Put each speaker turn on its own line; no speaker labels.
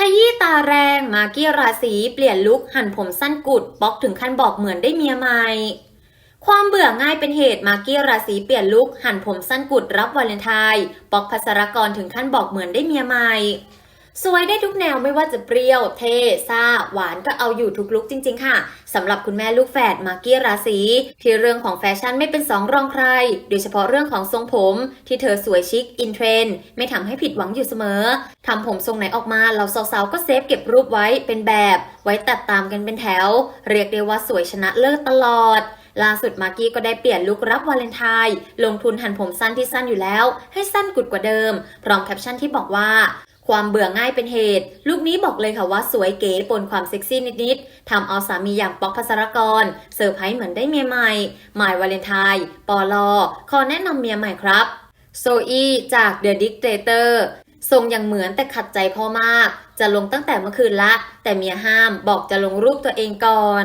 ขยี้ตาแรงมากกี้ราศีเปลี่ยนลุคหั่นผมสั้นกุดป๊อกถึงขั้นบอกเหมือนได้เมียใหม่ความเบื่อง่ายเป็นเหตุมาเกี้ราศีเปลี่ยนลุคหั่นผมสั้นกุดรับวาเลนไทน์ป๊อกพัสรกรถึงขั้นบอกเหมือนได้เมียใหม่ สวยได้ทุกแนวไม่ว่าจะเปรี้ยว เท่ซ่า หวานก็เอาอยู่ทุกลุกจริง ๆ ค่ะสำหรับคุณแม่ลูกแฝดมากกี้ราศีที่เรื่องของแฟชั่นไม่เป็นสองรองใคร โดยเฉพาะเรื่องของทรงผม ที่เธอสวยชิคอินเทรนด์ไม่ทำให้ผิดหวังอยู่เสมอทำผมทรงไหนออกมาเราสาวๆก็เซฟเก็บรูปไว้เป็นแบบ ไว้ตัดตามกันเป็นแถว เรียกได้ว่าสวยชนะเลิศตลอดล่าสุดมากกี้ก็ได้เปลี่ยนลุครับวาเลนไทน์ลงทุนหั่นผมสั้นที่สั้นอยู่แล้ว ให้สั้นกุดกว่าเดิม พร้อมแคปชั่นที่บอกว่า ความเบื่อง่ายเป็นเหตุ ลูกนี้บอกเลยค่ะว่าสวยเก๋ปนความเซ็กซี่นิดๆทำเอาสามีอย่างป๊อกพัสรกรเซอร์ไพรส์เหมือนได้เมียใหม่หมายวาเลนไทน์ปอลอขอแนะนำเมียใหม่ครับ โซอีจาก The Dictator ทรงยังเหมือนแต่ขัดใจพ่อมาก จะลงตั้งแต่เมื่อคืนละ แต่เมียห้ามบอกจะลงรูปตัวเองก่อน